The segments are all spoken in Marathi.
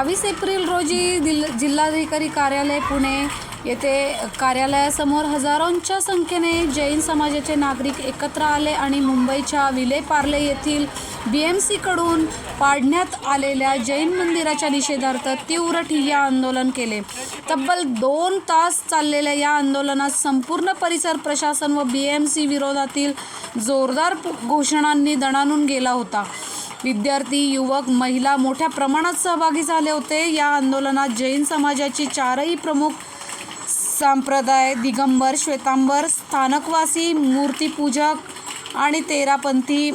बावीस एप्रिल रोजी दिल्ल जिल्हाधिकारी कार्यालय पुणे येथे कार्यालयासमोर हजारोंच्या संख्येने जैन समाजाचे नागरिक एकत्र आले आणि मुंबईच्या विलेपार्ले येथील बी एम सीकडून पाडण्यात आलेल्या जैन मंदिराच्या निषेधार्थ तीव्र ठिय्या आंदोलन केले. तब्बल दोन तास चाललेल्या या आंदोलनात संपूर्ण परिसर प्रशासन व बी एम सी विरोधातील जोरदार घोषणांनी दणाणून गेला होता. विद्यार्थी युवक महिला मोठ्या प्रमाणात सहभागी झाले होते. या आंदोलनात जैन समाजाची चारही प्रमुख संप्रदाय दिगंबर श्वेतांबर स्थानकवासी मूर्तीपूजक आणि तेरापंथी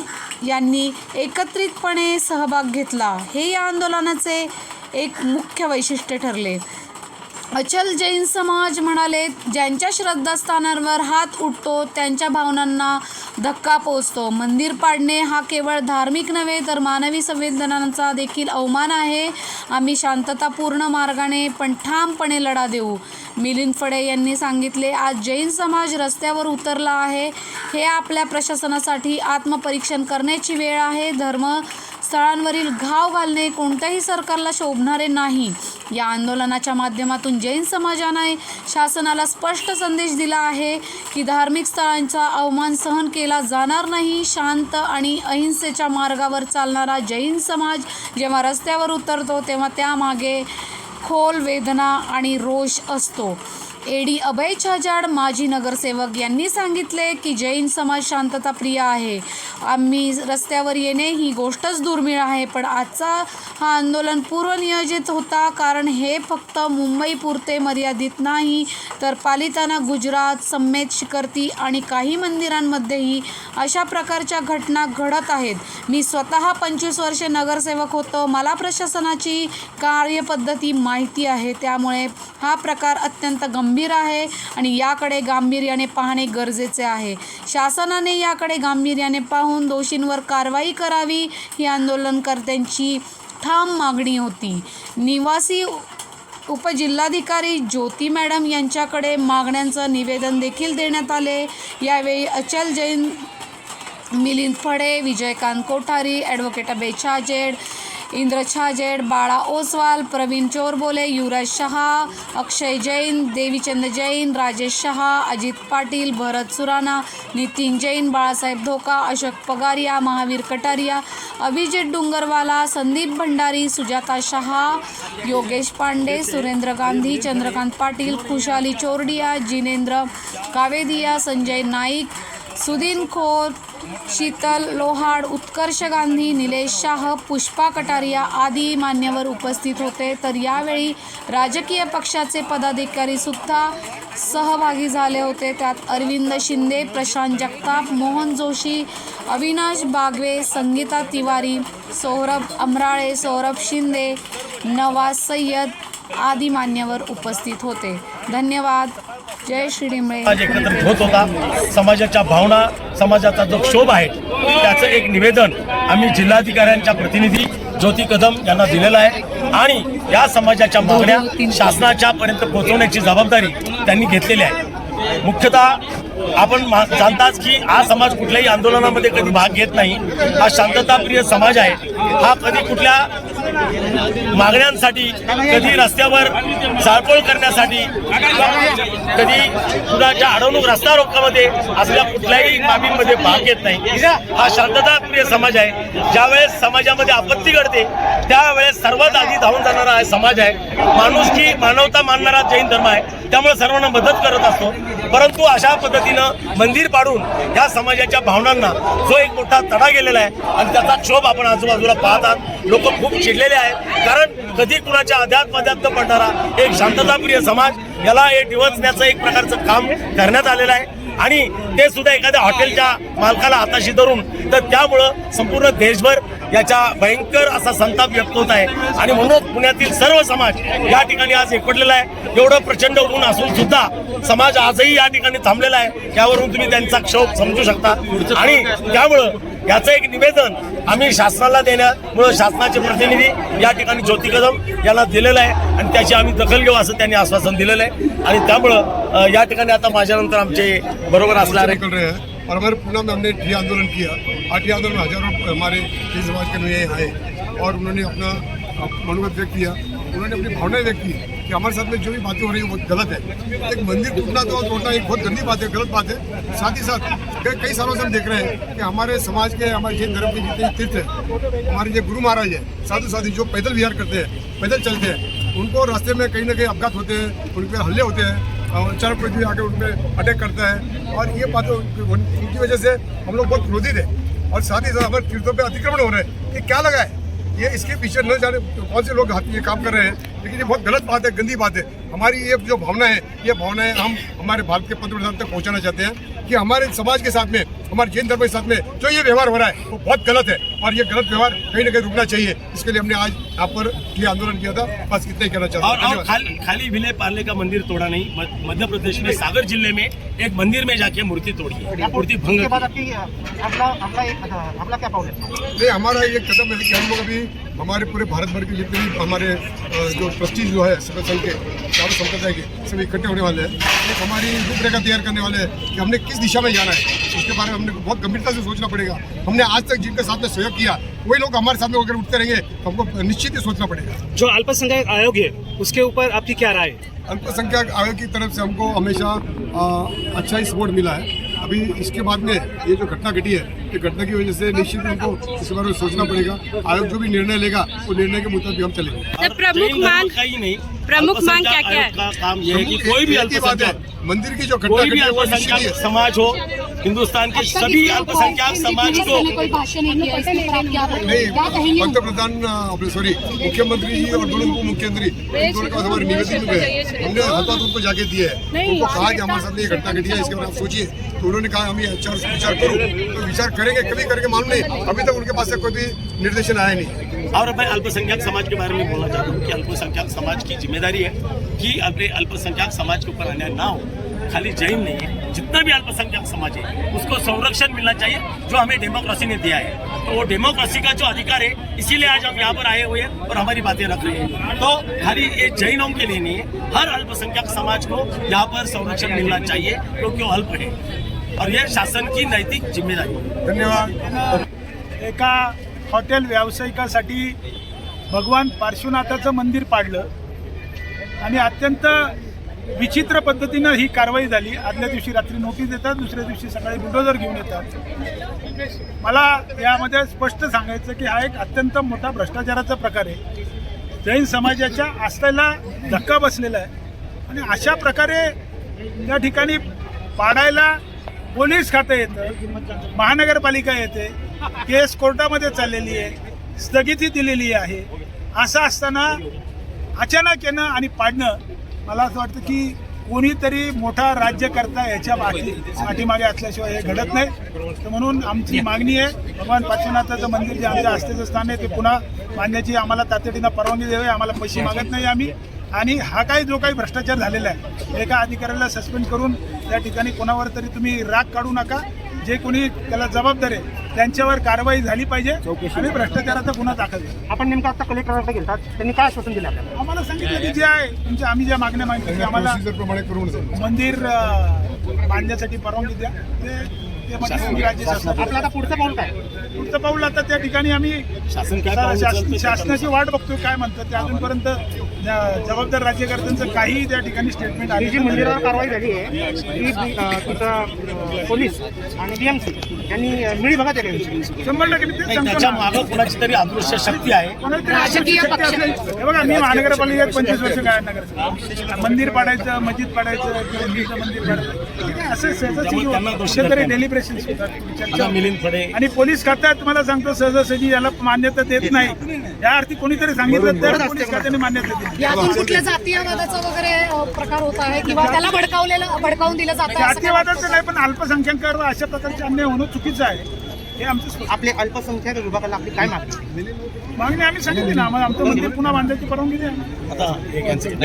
यांनी एकत्रितपणे सहभाग घेतला. हे या आंदोलनाचे एक मुख्य वैशिष्ट्य ठरले. अचल जैन समाज म्हणाले ज्यांच्या श्रद्धास्थानांवर हात उठतो त्यांच्या भावनांना धक्का पोचतो मंदिर पाडणे हा केवळ धार्मिक नव्हे तर मानवी संवेदनांचा देखील अवमान आहे. आम्ही शांततापूर्ण मार्गाने पण ठामपणे लढा देऊ. मिलिंद फडे यांनी सांगितले आज जैन समाज रस्त्यावर उतरला आहे. हे आपल्या प्रशासनासाठी आत्मपरीक्षण करण्याची वेळ आहे. धर्म स्थळांवरील घाव घालणे कोणत्याही सरकारला शोभणारे नाही. या आंदोलनाच्या माध्यमातून जैन समाजाने शासनाला स्पष्ट संदेश दिला आहे की धार्मिक स्थळांचा अवमान सहन केला जाणार नाही शांत आणि अहिंसेच्या मार्गावर चालणारा जैन समाज जेव्हा रस्त्यावर उतरतो तेव्हा त्यामागे खोल वेदना आणि रोष असतो. एडी अभय छाजाड माजी नगरसेवक यांनी सांगितले की जैन समाज शांतताप्रिय आहे. आम्ही रस्त्यावर येणे ही गोष्टच दुर्मिळ आहे पण आजचा हा आंदोलन पूर्वनियोजित होता कारण हे फक्त मुंबईपुरते मर्यादित नाही तर पालिताना गुजरात सम्मेत शिकर्ती आणि काही मंदिरांमध्येही अशा प्रकारच्या घटना घडत आहेत. मी स्वतः पंचवीस वर्षे नगरसेवक होतो. मला प्रशासनाची कार्यपद्धती माहिती आहे त्यामुळे हा प्रकार अत्यंत गंभीर आहे आणि याकडे गांभीर्याने पाहणे गरजेचे आहे. शासनाने याकडे गांभीर्याने पाहून दोषींवर कारवाई करावी ही आंदोलनकर्त्यांची ठाम मागणी होती. निवासी उपजिल्हाधिकारी ज्योती मॅडम यांच्याकडे मागण्यांचं निवेदन देखील देण्यात आले. यावेळी अचल जैन मिलिंद फडे विजयकांत कोठारी ॲडव्होकेट अबे छाजेड इंद्र छाजेड बाळा ओसवाल प्रवीण चोरबोले युवराज शहा अक्षय जैन देवीचंद जैन राजेश शहा अजित पाटील भरत सुराणा नितीन जैन बाळासाहेब धोका अशोक पगारिया महावीर कटारिया अभिजित डुंगरवाला संदीप भंडारी सुजाता शहा योगेश पांडे सुरेंद्र गांधी चंद्रकांत पाटील खुशाली चोरडिया जिनेंद्र कावेदिया संजय नाईक सुदीन खोत शीतल लोहाड उत्कर्ष गांधी निलेश शाह पुष्पा कटारिया आदी मान्यवर उपस्थित होते. तर यावेळी राजकीय पक्षाचे पदाधिकारी सुद्धा सहभागी झाले होते. त्यात अरविंद शिंदे प्रशांत जगताप मोहन जोशी अविनाश बागवे संगीता तिवारी सौरभ अमराळे सौरभ शिंदे नवाज सय्यद आदी मान्यवर उपस्थित होते. धन्यवाद. जय श्री डिंबळे समाज एकत्रित होत होता. समाजाच्या भावना समाजाचा जो क्षोभ आहे त्याचं एक निवेदन आम्ही जिल्हाधिकाऱ्यांच्या प्रतिनिधी ज्योती कदम यांना दिलेलं आहे. आणि या समाजाच्या मागण्या शासनाच्या पर्यंत पोहोचवण्याची जबाबदारी त्यांनी घेतलेली आहे. मुख्यतः आपण जाणताच की हा समाज कुठल्याही आंदोलनामध्ये कधी भाग घेत नाही. हा शांतताप्रिय समाज आहे. हा कधी कुठल्या मागण्यांसाठी कधी रस्त्यावर जाळपोळ करण्यासाठी कधी कुणाच्या अडवणूक रस्ता रोखामध्ये असल्या कुठल्याही बाबींमध्ये भाग घेत नाही. हा शांतताप्रिय समाज आहे. ज्यावेळेस समाजामध्ये आपत्ती घडते त्यावेळेस सर्वात आधी धावून जाणारा हा समाज आहे. माणूस की मानवता मानणारा जैन धर्म आहे. त्यामुळे सर्वांना मदत करत असतो. परंतु अशा पद्धतीनं मंदिर पाडून ह्या समाजाच्या भावनांना जो एक मोठा तडा गेलेला आहे आणि त्याचा क्षोभ आपण आजूबाजूला पाहतात लोक खूप चिडलेले आहेत. कारण कधी कुणाच्या अध्यात्म पडणारा एक शांतताप्रिय समाज याला हे डिवचण्याचं एक प्रकारचं काम करण्यात आलेलं आहे. आणि ते सुद्धा एखाद्या हॉटेलच्या मालकाला हाताशी धरून तर त्यामुळं संपूर्ण देशभर याचा भयंकर असा संताप व्यक्त होत आहे. आणि म्हणून पुण्यातील सर्व समाज या ठिकाणी आज एकवटलेला आहे. एवढं प्रचंड ऊन असून सुद्धा समाज आजही या ठिकाणी थांबलेला आहे. त्यावरून तुम्ही त्यांचा क्षोभ समजू शकता. आणि त्यामुळं याचं एक निवेदन आम्ही शासनाला देण्यामुळं शासनाचे प्रतिनिधी या ठिकाणी ज्योती कदम यांना दिलेलं आहे आणि त्याची आम्ही दखल घेऊ असं त्यांनी आश्वासन दिलेलं आहे. आणि त्यामुळं या ठिकाणी आता माझ्यानंतर आमचे बरोबर असणार आहे निकल और हमारे पूना में हमने टी आंदोलन किया. और आंदोलन हजारों हमारे समाज के लिए आए और उन्होंने अपना मनोगत व्यक्त किया, उन्होंने अपनी भावनाएँ व्यक्त की कि हमारे साथ में जो भी बातें हो रही है, वो गलत है। एक मंदिर टूटना तो तोड़ना एक बहुत गंदी बात है, गलत बात है। साथ ही साथ, कई सालों से हम देख रहे हैं कि हमारे समाज के, हमारे जैन धर्म के जितने तीर्थ है, हमारे जो गुरु महाराज है साधु साधु जो पैदल विहार करते हैं, पैदल चलते हैं, उनको रास्ते में कहीं ना कहीं अपघात होते हैं उन पर हल्ले होते हैं, और कोई भी आके उन पर अटैक करता है। और ये बात उनकी वजह से हम लोग बहुत क्रोधित है। और साथ ही साथ हमारे तीर्थों पे अतिक्रमण हो रहे हैं। ये क्या लगा है? ये इसके पीछे न जाने कौन से लोग हाथ ये काम कर रहे हैं। लेकिन ये बहुत गलत बात है गंदी बात है। हमारी ये जो भावना है ये भावनाएं हम हमारे भारत के पंतप्रधान तक पहुंचाना चाहते हैं। कि हमारे समाज के साथ में हमारे जैन धर्म के साथ में जो ये व्यवहार हो रहा है वो बहुत गलत है। और ये गलत व्यवहार कहीं ना कहीं रुकना चाहिए। इसके लिए हमने आज यहाँ पर ये आंदोलन किया था। बस इतना ही कहना चाहता और हूँ और। खाली खाली विले पार्ले का मंदिर तोड़ा नहीं मध्य प्रदेश में सागर ज़िले में एक मंदिर में जाके मूर्ति तोड़ी है। मूर्ति भंग नहीं हमारा ये कदम है कि हम लोग अभी हमारे पूरे भारत भर के जितने भी हमारे जो ट्रस्टी जो है सकल संघ के चारों संप्रदाय के सब इकट्ठे होने वाले हैं। एक हमारी रूपरेखा तैयार करने वाले हैं कि हमने किस दिशा में जाना है। उसके बारे में हमने बहुत गंभीरता से सोचना पड़ेगा। हमने आज तक जिनके साथ में सहयोग किया वही लोग हमारे साथ में अगर उठते रहेंगे तो हमको निश्चित ही सोचना पड़ेगा। जो अल्पसंख्यक आयोग है उसके ऊपर आपकी क्या राय है? अल्पसंख्यक आयोग की तरफ से हमको हमेशा अच्छा ही सपोर्ट मिला है। अभी इसके बाद में ये जो घटना घटी है ये घटना की वजह से निश्चित हमको इस बारे में सोचना पड़ेगा। आयोग जो भी निर्णय लेगा वो निर्णय के मुताबिक हम चलेंगे। प्रमुख मांग ही नहीं। प्रमुख मांग क्या-क्या है? काम यह है कि कोई भी बात है अल्पसंख्यक मंदिर की जो घटना समाज हो हिंदुस्तान के सभी अल्पसंख्यक समाज को नहीं पंतप्रधान सॉरी मुख्यमंत्री जी और दोनों मुख्यमंत्री दोनों के पास हमारे निवेदन भी है। हमने हाथों उनको जाके दिए है। उनको कहा कि हमारे साथ ये घटना घटी है इसके बारे में आप सोचिए। तो उन्होंने कहा हम ये अच्छा विचार करो। तो विचार करेंगे कभी करके मालूम नहीं। अभी तक उनके पास से कोई भी निर्देशन आया नहीं। और मैं अल्पसंख्यक समाज के बारे में बोलना चाहता हूँ कि अल्पसंख्यक समाज की ज़िम्मेदारी है कि अपने अल्पसंख्यक समाज के ऊपर अन्याय ना हो। खाली जैन नहीं है। जितना भी अल्पसंख्यक समाज है उसको संरक्षण मिलना चाहिए जो हमें डेमोक्रेसी ने दिया है। तो वो डेमोक्रेसी का जो अधिकार है इसीलिए आज हम यहाँ पर आए हुए हैं और हमारी बातें रख रहे हैं। तो खाली ये जैनों के लिए नहीं है हर अल्पसंख्यक समाज को यहाँ पर संरक्षण मिलना चाहिए क्योंकि वो अल्प है? और यह शासन की नैतिक जिम्मेदारी धन्यवाद। एका हॉटेल व्यावसायिकासाठी भगवान पार्श्वनाथाचं मंदिर पाडलं आणि अत्यंत विचित्र पद्धतीनं ही कारवाई झाली. आदल्या दिवशी रात्री नोटीस देतात दुसऱ्या दिवशी सकाळी बुलडोजर घेऊन येतात. मला यामध्ये स्पष्ट सांगायचं की हा एक अत्यंत मोठा भ्रष्टाचाराचा प्रकार आहे. जैन समाजाच्या आस्थेला धक्का बसलेला आहे. आणि अशा प्रकारे त्या ठिकाणी पाडायला पोलीस खातं येतं महानगरपालिका येते केस कोर्टामध्ये चाललेली आहे स्थगिती दिलेली आहे. असं असताना अचानक येणं आणि पाडणं मला असं वाटतं की कोणीतरी मोठा राज्यकर्ता याच्या पाठी पाठीमागे असल्याशिवाय हे घडत नाही. तर म्हणून आमची मागणी आहे भगवान पार्श्वनाथाचं मंदिर जे आमच्या आस्थेचं स्थान आहे ते पुन्हा बांधण्याची आम्हाला तातडीनं परवानगी द्यावी आम्हाला पैसे मागत नाही आम्ही. आणि हा काही जो काही भ्रष्टाचार झालेला आहे एका अधिकाऱ्याला सस्पेंड करून त्या ठिकाणी कोणावर तरी तुम्ही राग काढू नका. जे कोणी त्याला जबाबदार आहे त्यांच्यावर कारवाई झाली पाहिजे. आणि भ्रष्टाचाराचा गुन्हा दाखल झाला आपण नेमकं आता कलेक्टरकडे गेलतात त्यांनी काय आश्वासन दिलं आपल्याला? आम्हाला सांगितलं की जे आहे तुमच्या आम्ही ज्या मागण्या मागितल्या आम्हाला प्रोसिजर प्रमाणे करून जाईल. मंदिर बांधण्यासाठी परवानगी द्या. ते ते म्हणजे राज्य आपलं आता पुढचं पाऊल काय? पुढचं पाऊल आता त्या ठिकाणी आम्ही शासन शासनाची वाट बघतोय काय म्हणतात ते अजूनपर्यंत जबाबदार राज्यकर्त्यांचं काहीही त्या ठिकाणी स्टेटमेंट ही जी आली मंदिरावर कारवाई झाली आहे ती तिथं पोलीस आणि बीएमसी यांनी अं, मिळीभगा केली शंभर टक्के त्याच्या. मागं कुणाची तरी अदृश्य शक्ती आहे. हे बघा मी महानगरपालिकेत पंचवीस वर्ष काय नगर मंदिर पाडायचं मस्जिद पाडायचं मंदिर पाडायचं. असं सहजासहजी तरी. डेलिब्रेशन आणि पोलीस खात्यात तुम्हाला सांगतो सहजासहजी याला मान्यता देत नाही. या अर्थी कोणीतरी सांगितलं तर पोलीस खात्याने मान्यता दिली. यातून कुठल्या जातीयवादाचा वगैरे प्रकार होत आहे? किंवा त्याला भडकावलेलं भडकावून दिलं जातं जातीयवादाचं नाही पण अल्पसंख्याकांवर अशा प्रकारचे अन्याय होणं चुकीचं आहे. हे आमचं आपले अल्पसंख्याक विभागाला आपली काय मागणी? मागणी आम्ही सांगितली ना आम्हाला आमचं मंदिर पुन्हा बांधायची परवानगी द्या. आता एक यांचं-